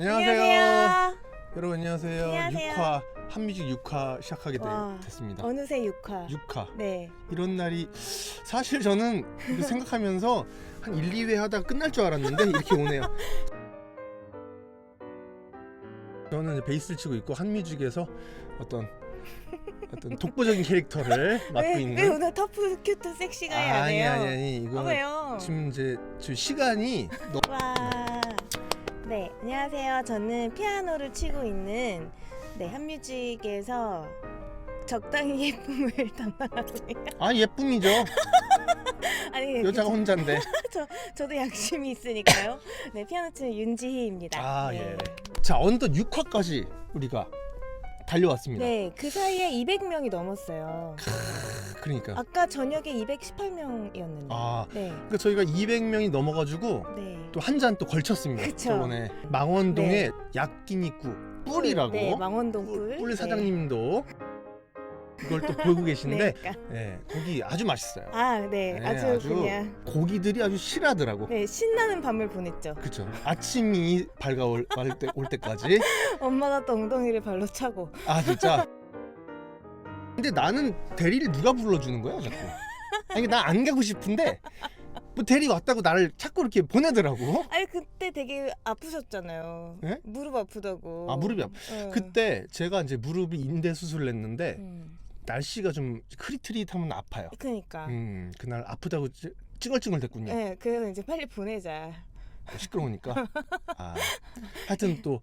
안녕하세요. 여러분 안녕하세요. 안녕하세요. 6화 한뮤직 6화 시작하게 되- 와, 됐습니다. 어느새 6화. 6화 네. 이런 날이 사실 저는 이거 생각하면서 한 1, 2회 하다가 끝날 줄 알았는데 이렇게 오네요. 저는 이제 베이스를 치고 있고 한뮤직에서 어떤 어떤 독보적인 캐릭터를 맡고 왜, 있는 왜 오늘 터프 큐트 섹시가이 안 아니 해요? 아니 아니 아, 이거 왜요? 지금 이제 저 시간이 너 와. 네, 안녕하세요. 저는 피아노를 치고 있는 네, 한뮤직에서 적당히 예쁨을 담당하고 있어요. 아 예쁨이죠. 아니, 여자가 혼자인데. 저, 저도 양심이 있으니까요. 네, 피아노 치는 윤지희입니다. 아 네. 예. 자 어느덧 6화까지 우리가 달려왔습니다. 네, 그 사이에 200명이 넘었어요. 그러니까 아까 저녁에 218명이었는데. 아 네. 그러니까 저희가 200명이 넘어가지고 네. 또 한 잔 또 걸쳤습니다. 그쵸. 저번에 망원동의 약기니꾸 뿔이라고 네, 망원동 뿔, 뿔. 뿔 네. 사장님도 이걸 또 보고 계신데 네, 그러니까. 네, 거기 아주 맛있어요. 아, 네, 네, 아주, 아주 그냥 고기들이 아주 실하더라고. 네 신나는 밤을 보냈죠. 그쵸. 아침이 밝아올 때, 올 때까지. 엄마가 또 엉덩이를 발로 차고. 아 진짜. 근데 나는 대리를 누가 불러주는 거야 자꾸. 아니 나 안 가고 싶은데 뭐 대리 왔다고 나를 자꾸 이렇게 보내더라고. 아니 그때 되게 아프셨잖아요. 네? 무릎 아프다고. 아, 무릎이 아프- 어. 그때 제가 이제 무릎이 인대 수술을 했는데 음. 날씨가 좀 흐릿흐릿하면 아파요. 그러니까. 음 그날 아프다고 찌- 찡얼찡얼 됐군요. 네, 그래서 이제 빨리 보내자. 시끄러우니까. 아 하여튼 또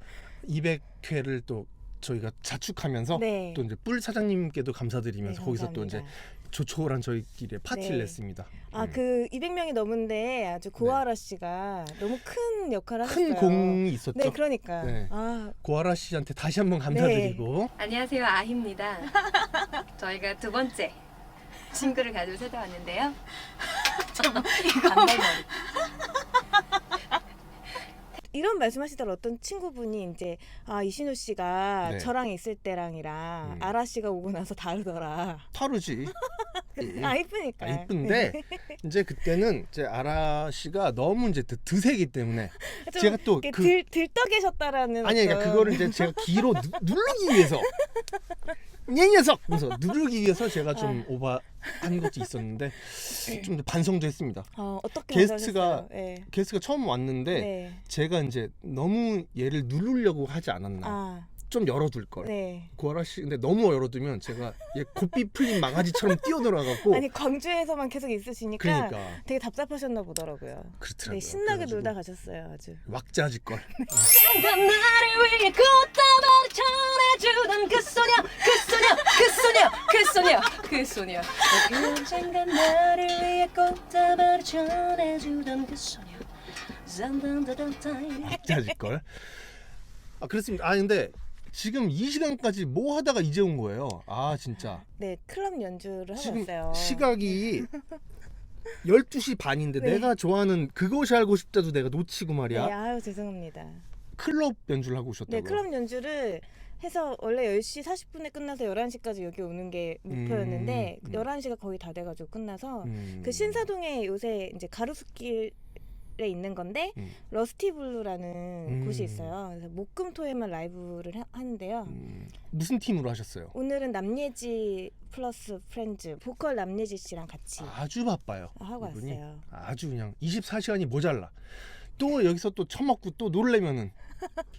200회를 또 저희가 자축하면서 네. 또 이제 뿔 사장님께도 감사드리면서 네, 거기서 또 이제 감사합니다. 조촐한 저희끼리 파티를 네. 냈습니다. 아, 음. 그 200명이 넘은데 아주 고아라 씨가 너무 큰 역할을 하셨어요. 큰 공이 있었죠. 네, 그러니까. 네. 아, 고아라 씨한테 다시 한번 감사드리고 안녕하세요 아희입니다. 저희가 두 번째 친구를 가지고 찾아왔는데요. 단발머리. 이런 말씀하시더라 어떤 친구분이 이제 아 이신호 씨가 네. 저랑 있을 때랑이랑 음. 아라 씨가 오고 나서 다르더라. 타르지. 예. 아 이쁘니까. 아, 이쁜데 이제 그때는 이제 아라 씨가 너무 이제 드- 드세기 때문에 좀 제가 또 그 들 들떠 계셨다라는. 아니 그러니까 어떤- 그거를 이제 제가 기로 누, 누르기 위해서 이 녀석 그래서 누르기 위해서 제가 좀 아. 오버한 것도 있었는데 좀 반성도 했습니다. 어 어떻게 게스트가? 네. 게스트가 처음 왔는데 네. 제가 이제 너무 얘를 누르려고 하지 않았나 아 좀 열어둘 걸. 네. 고아라 씨 근데 너무 열어두면 제가 얘 고삐 풀린 망아지처럼 뛰어들어가고 아니 광주에서만 계속 있으시니까 그러니까 되게 답답하셨나 보더라고요. 그렇더라고요. 네 신나게 그래가지고 놀다 가셨어요 아주. 왁자질 걸. 나를 위해 꽃다발을 전해주던 그 소녀 그 소녀 그 소녀 그 소녀 그 소녀 그 언젠가 나를 위해 꽃다발을 전해주던 그 소녀 왁자질 걸. 아 그렇습니다. 아 근데 지금 이 시간까지 뭐 하다가 이제 온 거예요. 아 진짜. 네 클럽 연주를 하고 지금 왔어요. 시각이 12시 반인데 네. 내가 좋아하는 그것이 알고 싶다도 내가 놓치고 네 말이야. 아유 죄송합니다. 클럽 연주를 하고 오셨다고요? 네 클럽 연주를 해서 원래 10시 40분에 끝나서 11시까지 여기 오는 게 목표였는데 음, 음. 11시가 거의 다 돼가지고 끝나서 음. 그 신사동에 요새 이제 가로수길에 있는 건데 음. 러스티 블루라는 음. 곳이 있어요. 그래서 목금토에만 라이브를 하, 하는데요. 음, 무슨 팀으로 하셨어요? 오늘은 남예지 플러스 프렌즈 보컬 남예지 씨랑 같이 아주 바빠요. 하고 이분이. 왔어요. 아주 그냥 24시간이 모자라. 또 여기서 또 처먹고 또 놀래면은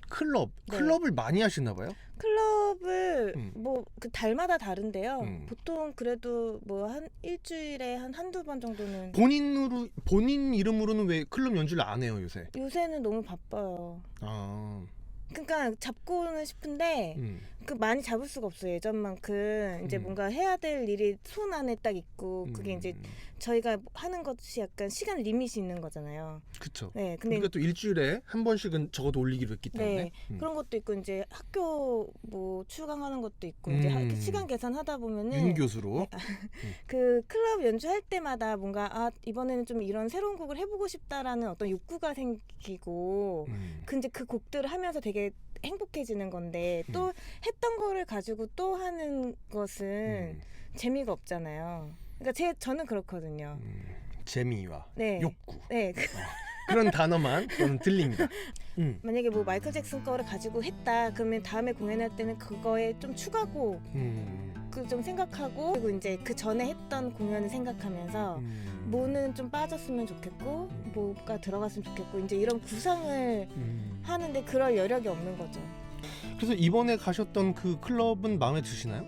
클럽 네. 클럽을 많이 하시나 봐요. 클럽을 음. 뭐그 달마다 다른데요. 음. 보통 그래도 뭐 한 일주일에 한 한두 번 정도는 본인으로 본인 이름으로는 왜 클럽 연주를 안 해요 요새? 요새는 너무 바빠요. 아, 그러니까 잡고는 싶은데 음, 그 많이 잡을 수가 없어요. 예전만큼 이제 음. 뭔가 해야 될 일이 손 안에 딱 있고 그게 음, 이제 저희가 하는 것이 약간 시간 리밋이 있는 거잖아요. 그쵸. 네, 근데 그러니까 또 일주일에 한 번씩은 적어도 올리기로 했기 때문에. 네, 음. 그런 것도 있고 이제 학교 뭐 출강하는 것도 있고 이제 하- 음. 시간 계산하다 보면은 윤 교수로. 그 클럽 연주할 때마다 뭔가 아 이번에는 좀 이런 새로운 곡을 해보고 싶다라는 어떤 욕구가 생기고 음. 근데 그 곡들을 하면서 되게 행복해지는 건데 또 음. 했던 거를 가지고 또 하는 것은 음. 재미가 없잖아요. 그러니까 제 저는 그렇거든요. 음. 재미와 네. 욕구. 네. 그- 그런 단어만 저는 들립니다. 음, 만약에 뭐 마이클 잭슨 거를 가지고 했다 그러면 다음에 공연할 때는 그거에 좀 추가곡 음, 그 좀 생각하고 그리고 이제 그 전에 했던 공연을 생각하면서 음. 뭐는 좀 빠졌으면 좋겠고 뭐가 들어갔으면 좋겠고 이제 이런 구상을 음. 하는데 그럴 여력이 없는 거죠. 그래서 이번에 가셨던 그 클럽은 마음에 드시나요?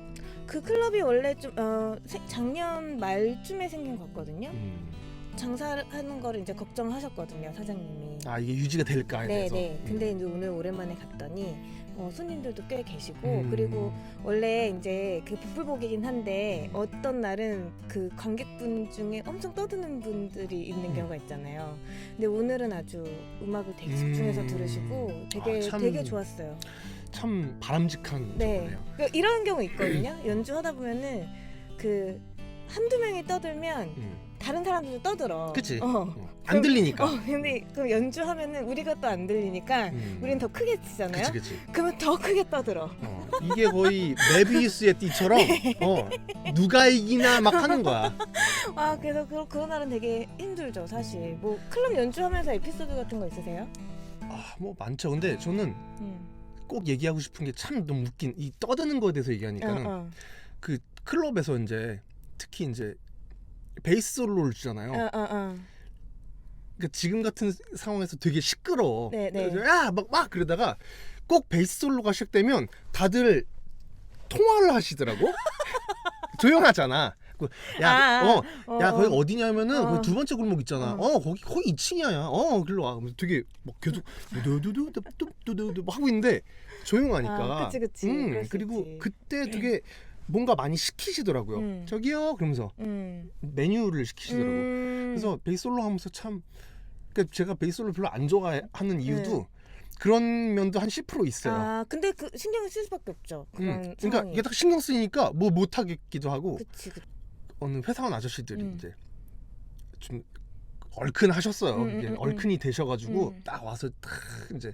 그 클럽이 원래 좀 어, 세- 작년 말쯤에 생긴 것 같거든요. 음. 장사하는 거를 이제 걱정하셨거든요 사장님이. 아 이게 유지가 될까에 네, 대해서. 네. 음. 근데 이제 오늘 오랜만에 갔더니 어, 손님들도 꽤 계시고 음. 그리고 원래 이제 그 부풀복이긴 한데 어떤 날은 그 관객분 중에 엄청 떠드는 분들이 있는 음. 경우가 있잖아요. 근데 오늘은 아주 음악을 되게 집중해서 음. 들으시고 되게 아, 참 되게 좋았어요. 참 바람직한 네. 저거네요. 그 이런 경우 있거든요. 연주하다 보면은 그 한두 명이 떠들면 음. 다른 사람들도 떠들어. 그치? 어. 어. 안 들리니까. 어, 근데 그럼 연주하면은 우리가 또 안 들리니까 음. 우리는 더 크게 치잖아요. 그치 그치. 그러면 더 크게 떠들어. 어, 이게 거의 메비우스의 띠처럼 어, 누가 이기나 막 하는 거야. 아 그래서 그, 그런 날은 되게 힘들죠 사실. 뭐 클럽 연주하면서 에피소드 같은 거 있으세요? 아, 뭐 많죠. 근데 저는 음. 꼭 얘기하고 싶은 게 참 너무 웃긴 이 떠드는 거에 대해서 얘기하니까는 어, 어. 그 클럽에서 이제 특히 이제 베이스 솔로를 주잖아요. 어, 어, 어. 그러니까 지금 같은 상황에서 되게 시끄러워. 네, 네. 야막 막 그러다가 꼭 베이스 솔로가 시작되면 다들 통화를 하시더라고. 조용하잖아. 그, 야, 아, 어, 어, 야 어. 거기 어디냐면은 어. 그두 번째 골목 있잖아. 어. 어, 거기 거기 2층이야. 어 글로 와. 되게 막 계속 두두두두두두두 하고 있는데 조용하니까. 아, 그치, 그치. 음, 그리고 있지. 그때 되게 뭔가 많이 시키시더라고요. 음. 저기요 그러면서 음. 메뉴를 시키시더라고. 음. 그래서 베이스 솔로 하면서 참 그러니까 제가 베이스 솔로 별로 안 좋아하는 이유도 네. 그런 면도 한 10% 있어요. 아 근데 그 신경을 쓸 수밖에 없죠. 그런 음, 그러니까 상황이. 이게 딱 신경 쓰이니까 뭐 못 하겠기도 하고 그치 그치. 어느 회사원 아저씨들이 음. 이제 좀 얼큰 하셨어요. 음, 음, 이게 음, 얼큰이 되셔가지고 음. 딱 와서 딱 이제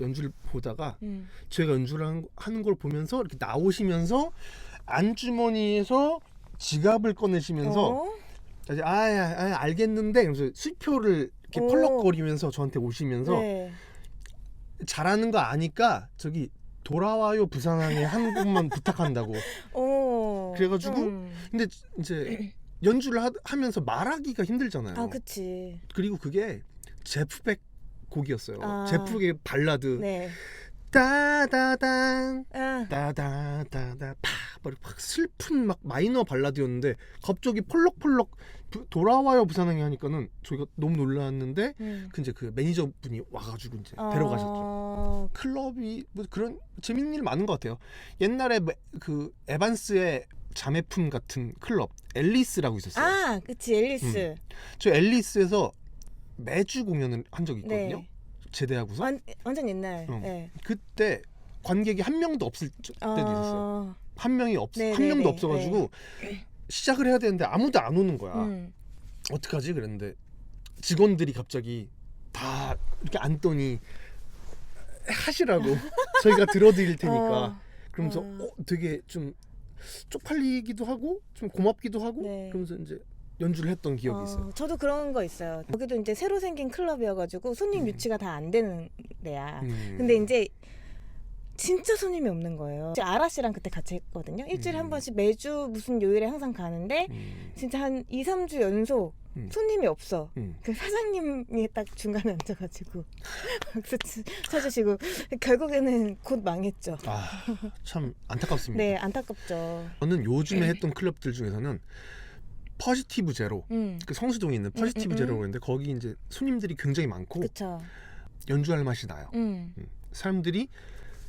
연주를 보다가 음. 제가 연주를 하는, 걸 보면서 이렇게 나오시면서 안주머니에서 지갑을 꺼내시면서 어? 이제 아, 아, 알겠는데 그래서 수표를 이렇게 오. 펄럭거리면서 저한테 오시면서 네. 잘하는 거 아니까 저기 돌아와요 부산항에 한 곡만 부탁한다고. 어. 그래가지고 좀. 근데 이제 연주를 하, 하면서 말하기가 힘들잖아요. 아 그치. 그리고 그게 제프백 곡이었어요. 아. 제프의 발라드. 네. 따다단 아. 따다다다 팍막 막 슬픈 막 마이너 발라드였는데 갑자기 펄럭펄럭 부- 돌아와요 부산항에 하니까는 저희가 너무 놀랐는데 음. 그 이제 그 매니저 분이 와가지고 이제 어. 데려가셨죠. 클럽이 뭐 그런 재밌는 일 많은 것 같아요. 옛날에 매- 그 에반스의 자매품 같은 클럽 앨리스라고 있었어요. 아, 그치 앨리스. 저 앨리스에서 매주 공연을 한 적이 있거든요. 네. 제대하고서 완, 완전 옛날. 어. 네. 그때 관객이 한 명도 없을 때도 있었어요. 어. 한 명이 없, 네, 한 네, 명도 네, 없어가지고 시작을 해야 되는데 아무도 안 오는 거야. 음. 어떡하지? 그랬는데 직원들이 갑자기 다 이렇게 앉더니 하시라고 저희가 들어드릴 테니까 어. 그러면서 어. 어, 되게 좀 쪽팔리기도 하고 좀 고맙기도 하고 네. 그러면서 이제 연주를 했던 기억이 어, 있어요. 저도 그런 거 있어요. 여기도 이제 새로 생긴 클럽이어가지고 손님 음. 유치가 다 안 되는 데야. 음. 근데 이제 진짜 손님이 없는 거예요. 이제 아라 씨랑 그때 같이 했거든요. 일주일에 음. 한 번씩 매주 무슨 요일에 항상 가는데 음. 진짜 한 2, 3주 연속 음. 손님이 없어. 음. 그 사장님이 딱 중간에 앉아가지고 박수 치- 쳐주시고 결국에는 곧 망했죠. 아, 참 안타깝습니다. 네, 안타깝죠. 저는 요즘에 했던 클럽들 중에서는 퍼지티브 제로 음, 그 성수동에 있는 퍼지티브 음, 음. 제로가 있는데 거기 이제 손님들이 굉장히 많고 그쵸. 연주할 맛이 나요. 음, 음. 사람들이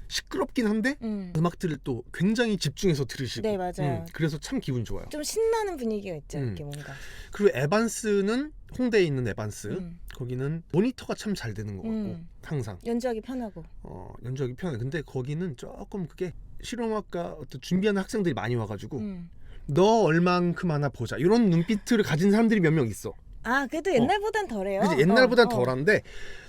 시끄럽긴 한데 음. 음악들을 또 굉장히 집중해서 들으시고 네, 맞아요. 음, 그래서 참 기분 좋아요. 좀 신나는 분위기가 있죠, 음. 이렇게 뭔가. 그리고 에반스는 홍대에 있는 에반스 음, 거기는 모니터가 참 잘 되는 것 같고 음. 항상 연주하기 편하고. 어, 연주하기 편해. 근데 거기는 조금 그게 실용학과 어떤 준비하는 학생들이 많이 와가지고 음. 너 얼만큼 하나 보자 이런 눈빛을 가진 사람들이 몇 명 있어. 아, 그래도 옛날보단 덜해요. 그지 옛날보단 어, 어. 덜한데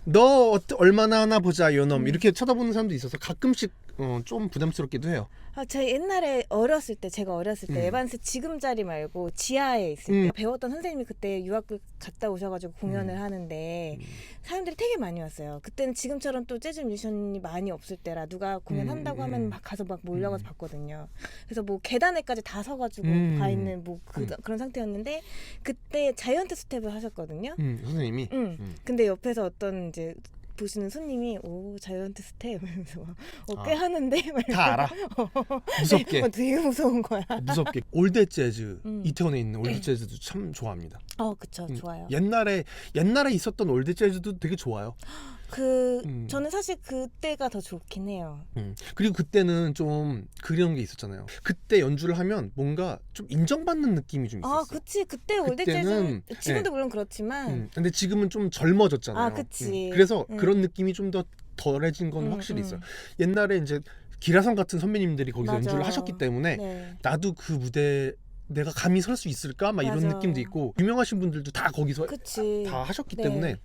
너 어떠- 얼마나 하나 보자 요놈 음. 이렇게 쳐다보는 사람도 있어서 가끔씩 어, 좀 부담스럽기도 해요. 아, 저희 옛날에 어렸을 때 제가 어렸을 때 음. 에반스 지금 자리 말고 지하에 있을 음. 때 배웠던 선생님이 그때 유학을 갔다 오셔가지고 공연을 음. 하는데 음. 사람들이 되게 많이 왔어요. 그때는 지금처럼 또 재즈 뮤지션이 많이 없을 때라 누가 공연한다고 음, 하면 음. 막 가서 막 몰려가서 음. 봤거든요. 그래서 뭐 계단에까지 다 서가지고 음. 가 있는 뭐 그, 음. 그런 상태였는데 그때 자이언트 스텝을 하셨거든요. 음, 선생님이 응. 음. 근데 옆에서 어떤 이제 보시는 손님이 오 자이언트 스텝 이러면서 막, 어, 꽤 아. 하는데 막다 알아. 무섭게. 어, 되게 무서운 거야. 무섭게 올드 재즈 음. 이태원에 있는 올드 재즈도 참 좋아합니다. 어, 그쵸, 음, 좋아요. 옛날에 옛날에 있었던 올드 재즈도 되게 좋아요. 그 음. 저는 사실 그때가 더 좋긴 해요. 음. 그리고 그때는 좀 그런 게 있었잖아요. 그때 연주를 하면 뭔가 좀 인정받는 느낌이 좀 있었어. 아, 그치. 그때 올드 그때는, 재즈 지금도 물론 그렇지만 음. 근데 지금은 좀 젊어졌잖아요. 아, 그치. 음. 그래서 음. 그런 느낌이 좀 더 덜해진 건 음, 확실히 음. 있어요. 옛날에 이제 기라성 같은 선배님들이 거기서 맞아. 연주를 하셨기 때문에 네. 나도 그 무대 내가 감히 설 수 있을까? 막 이런 맞아. 느낌도 있고 유명하신 분들도 다 거기서 그치. 다 하셨기 네. 때문에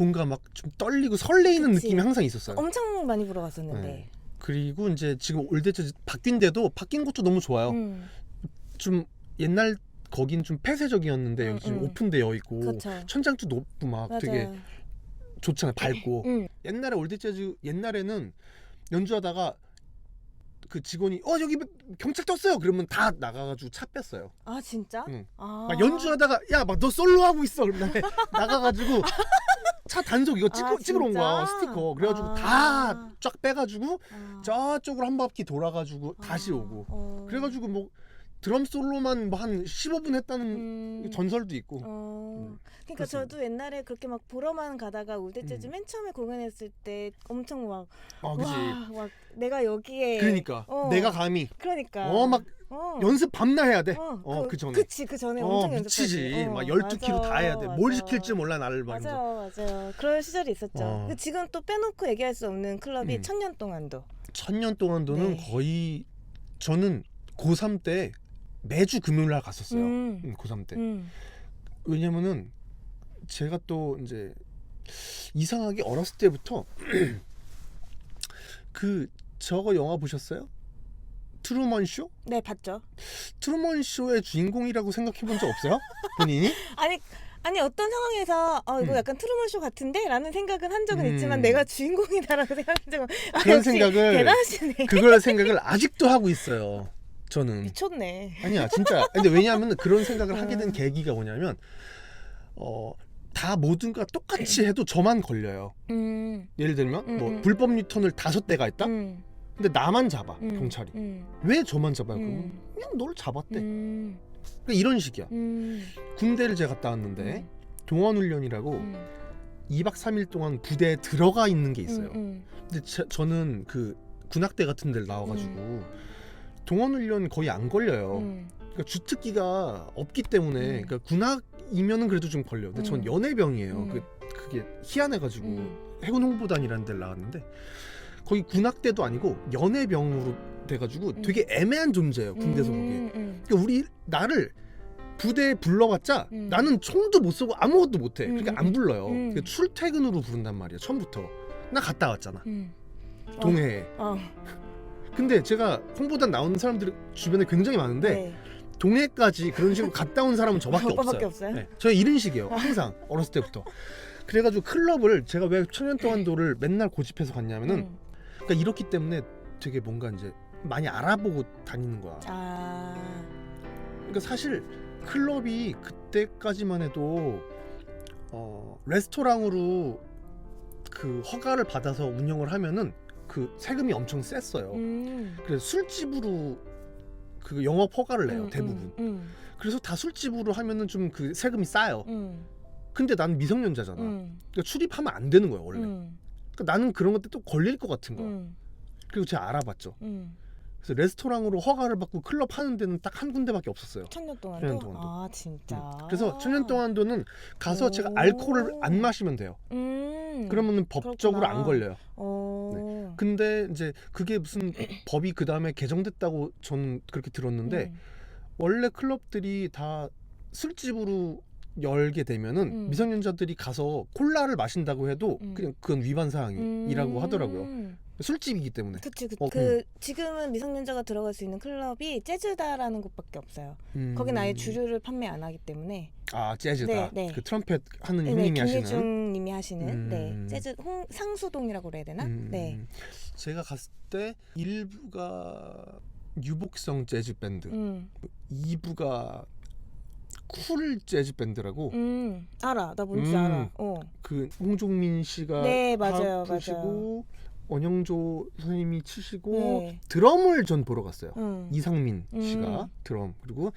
뭔가 막 좀 떨리고 설레이는 그치. 느낌이 항상 있었어요. 엄청 많이 보러 갔었는데. 네. 그리고 이제 지금 올드 재즈 바뀐데도 바뀐 것도 너무 좋아요. 음, 좀 옛날 거긴 좀 폐쇄적이었는데 여기 음, 지금 음. 오픈되어 있고 그쵸. 천장도 높고 막 맞아요. 되게 좋잖아요. 밝고 음. 옛날에 올드 재즈 옛날에는 연주하다가 그 직원이 어 여기 경찰 떴어요. 그러면 다 나가가지고 차 뺐어요. 아, 진짜? 응. 아. 막 연주하다가 야 막 너 솔로 하고 있어 그러면 나가가지고 차 단속 이거 찍어 아, 찍으러 온 거야 진짜? 스티커 그래가지고 아. 다 쫙 빼가지고 아. 저쪽으로 한 바퀴 돌아가지고 아. 다시 오고 어. 그래가지고 뭐 드럼 솔로만 뭐 한 15분 했다는 음. 전설도 있고 어. 음, 그러니까 그렇습니다. 저도 옛날에 그렇게 막 보러만 가다가 올드 재즈 음. 맨 처음에 공연했을 때 엄청 막 아 그지 와, 막 내가 여기에 그러니까 어. 내가 감히 그러니까 어막 어. 연습 밤낮 해야 돼 어, 어그 전에 그치 그 전에 어 엄청 미치지 연습하지. 어, 막 12kg 다 해야 돼 뭘. 시킬지 몰라 나를 막 이러면서. 맞아요 맞아요 그럴 시절이 있었죠 어. 근데 지금 또 빼놓고 얘기할 수 없는 클럽이 음. 천년 동안도 천년 동안도는 네. 거의 저는 고3 때 매주 금요일 날 갔었어요 음. 음, 고3 때 음. 왜냐면은 제가 또 이제 이상하게 어렸을 때부터 그 저거 영화 보셨어요? 트루먼 쇼? 네 봤죠 트루먼 쇼의 주인공이라고 생각해 본 적 없어요? 본인이? 아니 아니 어떤 상황에서 어 이거 음. 약간 트루먼 쇼 같은데라는 생각은 한 적은 음. 있지만 내가 주인공이다라고 생각한 적은 아, 그런 역시 생각을 대단하시네 그걸 생각을 아직도 하고 있어요. 저는 미쳤네 아니야 진짜. 근데 왜냐하면 그런 생각을 하게 된 음. 계기가 뭐냐면 어. 다 모든 가 똑같이 해도 저만 걸려요. 음, 예를 들면 음, 뭐 음. 불법 유턴을 다섯 대가 있다. 음, 근데 나만 잡아 음, 경찰이. 음, 왜 저만 잡아요? 그러면 음, 그냥 너를 잡았대. 음, 그러니까 이런 식이야. 음, 군대를 제가 갔다 왔는데 동원훈련이라고 음, 2박 3일 동안 부대에 들어가 있는 게 있어요. 음, 근데 제- 저는 그 군악대 같은 데를 나와가지고 동원훈련 거의 안 걸려요. 음, 그러니까 주특기가 없기 때문에 음. 그러니까 군악이면은 그래도 좀 걸려. 근데 전 음. 연애병이에요. 음. 그 그게 희한해가지고 음. 해군 홍보단이라는 데를 나왔는데 거기 군악대도 아니고 연애병으로 돼가지고 음. 되게 애매한 존재예요. 군대에서 보기에. 음, 음, 그러니까 우리 나를 부대에 불러봤자 음. 나는 총도 못 쏘고 아무것도 못해. 음, 그러니까 음, 안 불러요. 음. 그러니까 출퇴근으로 부른단 말이야. 처음부터. 나 갔다 왔잖아. 음. 동해에. 어, 근데 제가 홍보단 나오는 사람들이 주변에 굉장히 많은데 네. 동해까지 그런 식으로 갔다 온 사람은 저밖에 없어요. 없어요? 네, 저 이런 식이에요. 항상 어렸을 때부터. 그래가지고 클럽을 제가 왜 천년동안도를 맨날 고집해서 갔냐면은 음. 그러니까 이렇기 때문에 되게 뭔가 이제 많이 알아보고 다니는 거야. 아, 그러니까 사실 클럽이 그때까지만 해도 어, 레스토랑으로 그 허가를 받아서 운영을 하면은 그 세금이 엄청 셌어요. 음. 그래서 술집으로 그 영업 허가를 내요 음, 대부분. 음, 그래서 다 술집으로 하면은 좀 그 세금이 싸요. 음, 근데 나는 미성년자잖아. 음, 그러니까 출입하면 안 되는 거야 원래. 음, 그러니까 나는 그런 것때 또 걸릴 것 같은 거야. 음, 그리고 제가 알아봤죠. 음. 그래서 레스토랑으로 허가를 받고 클럽 하는 데는 딱 한 군데밖에 없었어요. 천년 동안도? 천년 동안도. 아 진짜. 음. 그래서 천년 동안도는 가서 제가 오. 알코올을 안 마시면 돼요. 음. 그러면은 법적으로 그렇구나. 안 걸려요. 어. 근데 이제 그게 무슨 법이 그 다음에 개정됐다고 저는 그렇게 들었는데 음. 원래 클럽들이 다 술집으로 열게 되면은 음. 미성년자들이 가서 콜라를 마신다고 해도 음. 그냥 그건 위반 사항이라고 음. 하더라고요. 술집이기 때문에. 그치 그, 어, 그 지금은 미성년자가 들어갈 수 있는 클럽이 재즈다라는 곳밖에 없어요. 음. 거긴 아예 주류를 판매 안 하기 때문에 아 재즈다. 네, 네. 그 트럼펫 하는 네, 형님이 하시는. 김예중님이 하시는 음. 네 재즈 홍, 상수동이라고 그래야 되나? 음, 네. 제가 갔을 때 1부가 유복성 재즈 밴드, 음, 2부가 쿨 재즈 밴드라고 음 알아 나 뭔지 음. 알아. 어. 그 홍종민 씨가 네, 맞아요, 하시고 원영조 선생님이 치시고 네. 드럼을 전 보러 갔어요. 음. 이상민 음. 씨가 드럼 그리고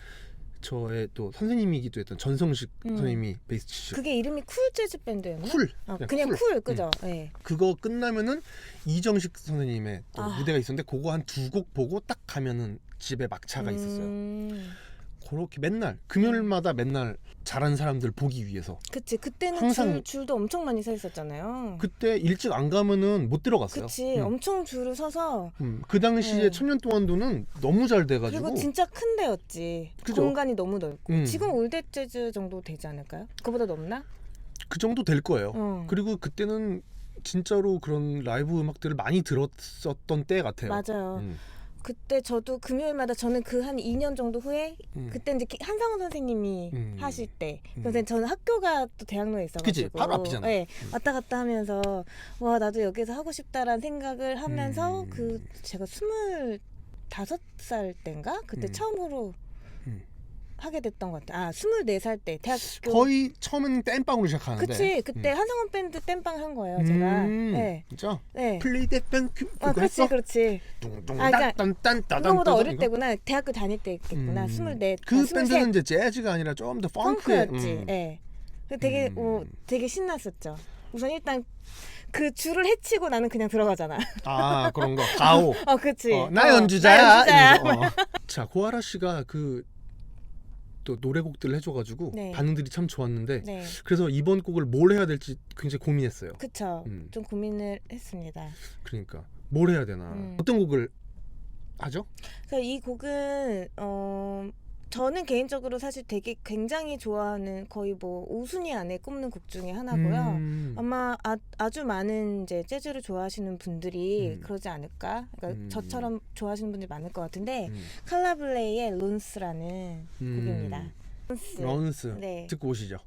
저의 또 선생님이기도 했던 전성식 음. 선생님이 베이스 치시고 그게 이름이 쿨 재즈 밴드였나? 쿨 아, 그냥 그냥 쿨. 쿨, 그죠? 네. 그거 끝나면은 이정식 선생님의 또 아. 무대가 있었는데 그거 한 두 곡 보고 딱 가면은 집에 막차가 있었어요. 음, 그렇게 맨날 금요일마다 맨날 잘하는 사람들 보기 위해서 그치 그때는 항상- 줄, 줄도 엄청 많이 서 있었잖아요. 그때 일찍 안 가면은 못 들어갔어요. 그치 음. 엄청 줄을 서서 음, 그 당시에 네. 천년 동안도는 너무 잘 돼가지고 그리고 진짜 큰 데였지. 그죠? 공간이 너무 넓고 음. 지금 올드 재즈 정도 되지 않을까요? 그보다 넘나? 그 정도 될 거예요. 어. 그리고 그때는 진짜로 그런 라이브 음악들을 많이 들었었던 때 같아요. 맞아요. 음, 그때 저도 금요일마다 저는 그 한 2년 정도 후에 음. 그때 이제 한상원 선생님이 음. 하실 때 음. 근데 저는 학교가 또 대학로에 있어가지고 그치, 바로 앞이잖아. 네, 음. 왔다 갔다 하면서 와 나도 여기서 하고 싶다라는 생각을 하면서 음. 그 제가 스물 다섯 살 때인가 그때 음. 처음으로 음. 하게 됐던 것 같아. 아 스물네 살때 대학교 거의 처음에는 땜빵으로 시작하는데. 그치 그때 음. 한상원 밴드 땜빵 한 거예요 제가. 음, 네, 진짜 네. 플레이 땜빵 그- 그거 아 그렇지 했어? 그렇지. 뚱뚱 아, 그러니까 딴딴딴따단 그거보다 어릴? 때구나. 대학교 다닐 때겠구나. 음. 스물네. 그 아, 스물셋. 밴드는 이제 재즈가 아니라 좀더 펑크의 펑크였지. 음. 예. 그 되게 음. 어, 되게 신났었죠. 우선 일단 그 줄을 해치고 나는 그냥 들어가잖아. 아 그런 거 가오. 어, 그치. 어, 나 어, 연주자야. 나 연주자야. 이러면서, 어. 자 고아라 씨가 그 또 노래곡들을 해줘가지고 네. 반응들이 참 좋았는데 네. 그래서 이번 곡을 뭘 해야 될지 굉장히 고민했어요. 그쵸. 음. 좀 고민을 했습니다. 그러니까 뭘 해야 되나 음. 어떤 곡을 하죠? 그래서 이 곡은 어 저는 개인적으로 사실 되게 굉장히 좋아하는 거의 뭐 5순위 안에 꼽는 곡 중에 하나고요. 음. 아마 아, 아주 많은 이제 재즈를 좋아하시는 분들이 음. 그러지 않을까? 그러니까 음. 저처럼 좋아하시는 분들이 많을 것 같은데 음. 칼라블레이의 론스라는 음. 곡입니다. 론스. 런스 네. 듣고 오시죠.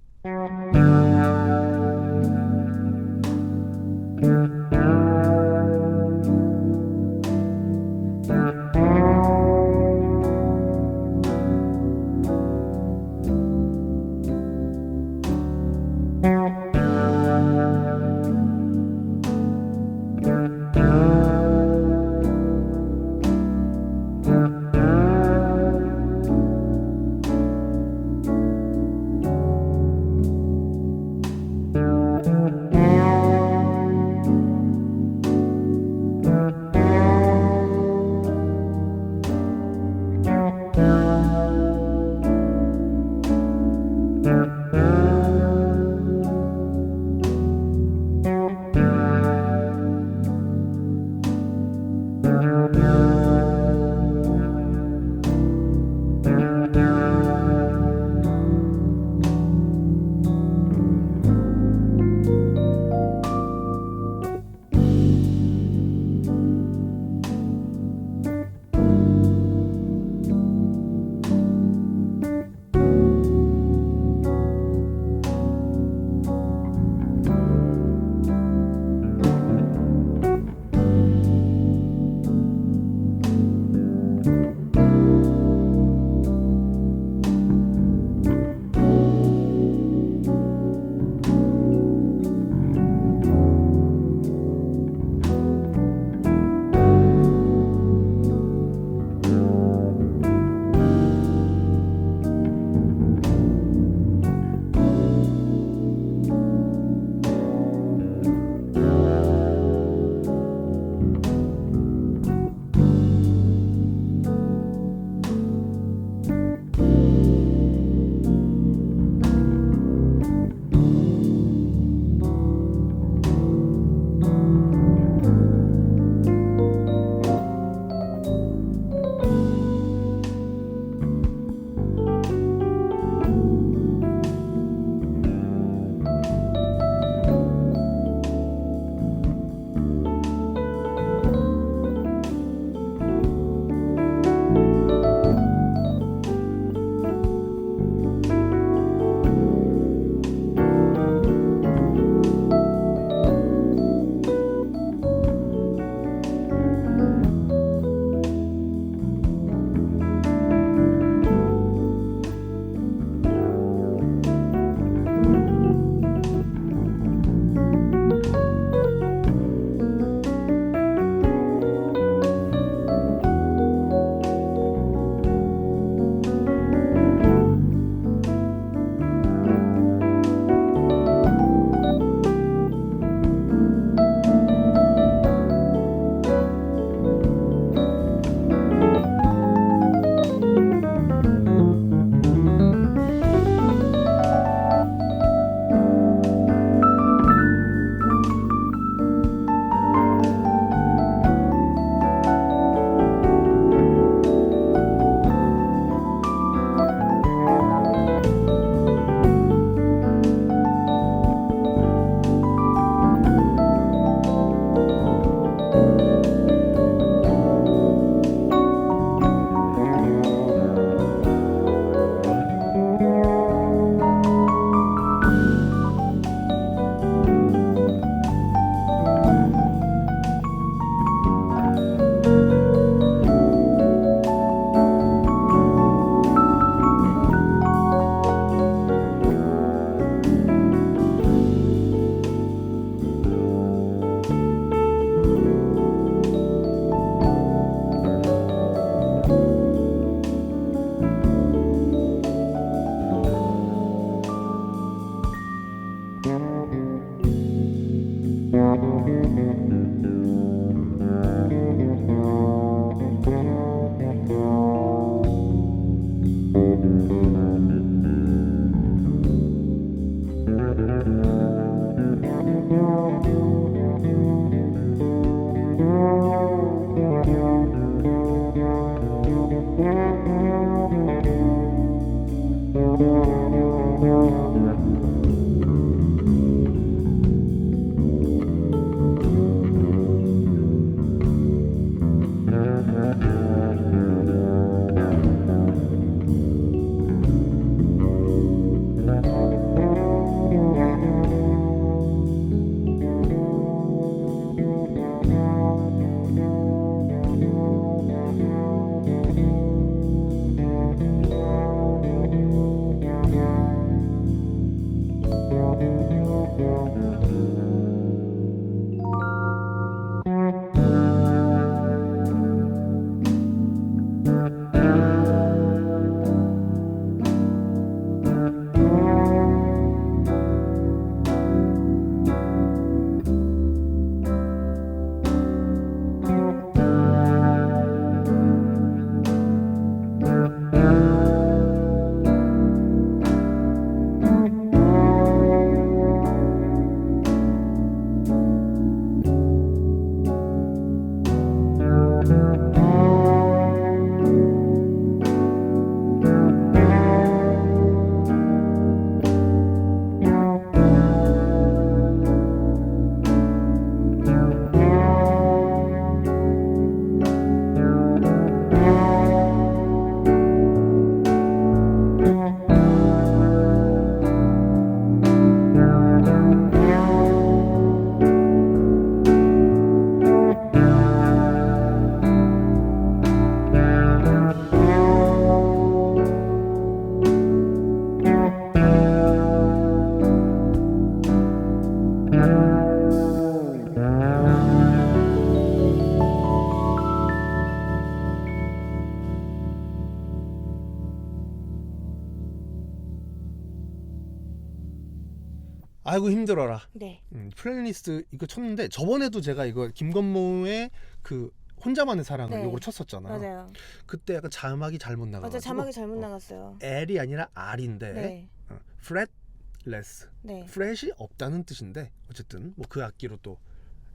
아이고 힘들어라. 네. 음, 플레이리스트 이거 쳤는데 저번에도 제가 이거 김건모의 그 혼자만의 사랑을 네. 요걸 쳤었잖아. 맞아요. 그때 약간 자막이 잘못 나가. 맞아 자막이 잘못 나갔어요. L이 아니라 R인데 네. 어, fretless, 네. fret이 없다는 뜻인데 어쨌든 뭐 그 악기로 또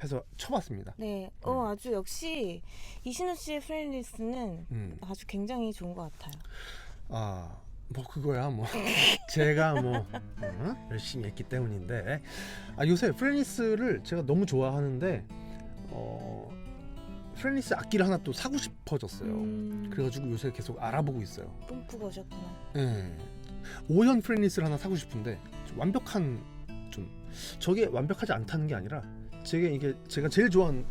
해서 쳐봤습니다. 네. 어 아주 역시 이신우 씨의 플레이리스트는 음, 아주 굉장히 좋은 것 같아요. 아. 뭐 그거야 뭐 제가 뭐 어? 열심히 했기 때문인데 아 요새 프레니스를 제가 너무 좋아하는데 어 프레니스 악기를 하나 또 사고 싶어졌어요. 음, 그래가지고 요새 계속 알아보고 있어요. 뿜뿌 오셨구나. 예. 오현 프레니스를 하나 사고 싶은데 좀 완벽한 좀 저게 완벽하지 않다는 게 아니라 제게 이게 제가 제일 좋아하는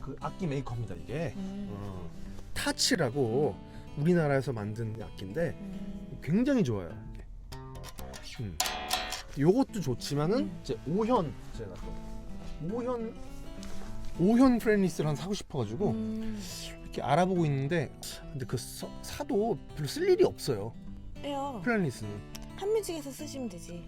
그 악기 메이커입니다 이게 음, 어, 타치라고 우리나라에서 만든 악기인데 음, 굉장히 좋아요. 이게. 음. 요것도 좋지만은 음. 이제 오현 제가 또 오현 오현 프레니스를 하나 사고 싶어가지고 음. 이렇게 알아보고 있는데 근데 그 서- 사도 별로 쓸 일이 없어요. 해요. 플레니스는 한뮤직에서 쓰시면 되지.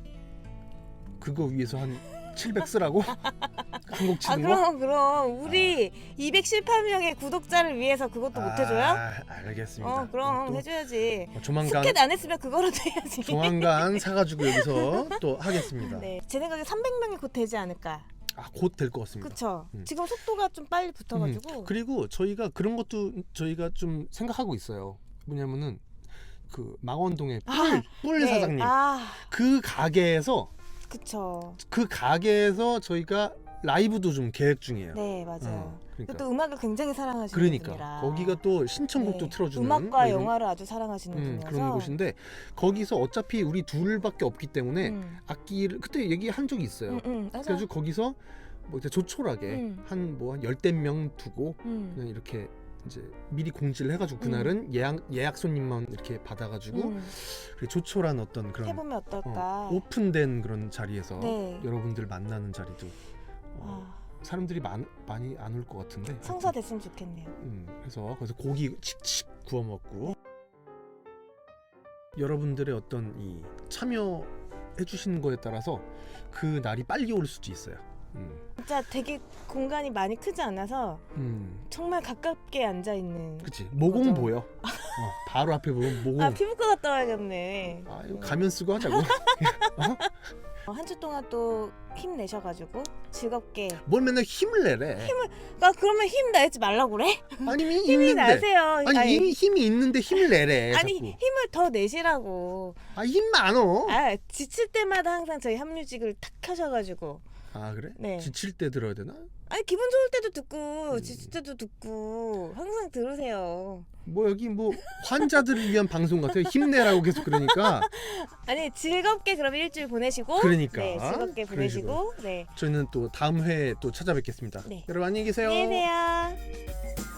그거 위해서 한 700 쓰라고 아 치는 거. 그럼 그럼 우리 218명의 구독자를 위해서 그것도 못 해줘요? 아, 알겠습니다. 어 그럼 또 해줘야지. 어, 조만간 스켓 안 했으면 그거라도 해야지. 조만간 사가지고 여기서 또 하겠습니다. 네, 제 생각에 300명이 곧 되지 않을까. 아, 곧 될 것 같습니다. 그쵸? 음. 지금 속도가 좀 빨리 붙어가지고. 음, 그리고 저희가 그런 것도 저희가 좀 생각하고 있어요. 뭐냐면은 그 망원동의 뿔, 아, 뿔 네. 사장님 아, 그 가게에서 그쵸. 그 가게에서 저희가 라이브도 좀 계획 중이에요. 네, 맞아요. 어, 그러니까 또 음악을 굉장히 사랑하시는 그러니까 분이라. 거기가 또 신청곡도 네, 틀어주는 음악과 뭐 이런- 영화를 아주 사랑하시는 음, 분이라서 그런 곳인데 거기서 어차피 우리 둘밖에 없기 때문에 음, 악기를 그때 얘기한 적이 있어요. 음, 음, 맞아. 그래가지고 거기서 뭐 이제 조촐하게 음. 한 뭐 한 열댓 명 두고 음, 그냥 이렇게 이제 미리 공지를 해가지고 그날은 예약 예약 손님만 이렇게 받아가지고 음, 그리고 조촐한 어떤 그런 해보면 어떨까. 어, 오픈된 그런 자리에서 네. 여러분들 만나는 자리도 어, 아, 사람들이 많, 많이 안 올 것 같은데 성사됐으면 좋겠네요. 음, 그래서 거기서 고기 칙칙 구워 먹고 여러분들의 어떤 이 참여해 주시는 거에 따라서 그 날이 빨리 올 수도 있어요. 음, 진짜 되게 공간이 많이 크지 않아서 음, 정말 가깝게 앉아 있는. 그치 모공 맞아. 보여. 어, 바로 앞에 보면 모공. 아 피부과 갔다 와야겠네. 아, 이거 가면 쓰고 하자고. 한 주 동안 또 힘내셔가지고 즐겁게. 뭘 맨날 힘을 내래. 아 그러면 힘 내지 말라고 그래? 아니 힘이 힘이 있는데. 나세요. 아니 이미 힘이 있는데 힘을 내래. 아니 자꾸. 힘을 더 내시라고. 아 힘 많어. 아 지칠 때마다 항상 저희 합뮤직을 탁 켜셔가지고. 아 그래? 네. 지칠 때 들어야 되나? 아니 기분 좋을 때도 듣고 음. 지칠 때도 듣고 항상 들으세요. 뭐 여기 뭐 환자들을 위한 방송 같아요. 힘내라고 계속 그러니까 아니 즐겁게 그럼 일주일 보내시고. 그러니까. 네 즐겁게 그런 보내시고. 네. 저희는 또 다음 회에 또 찾아뵙겠습니다. 네. 여러분 안녕히 계세요. 안녕히 계세요.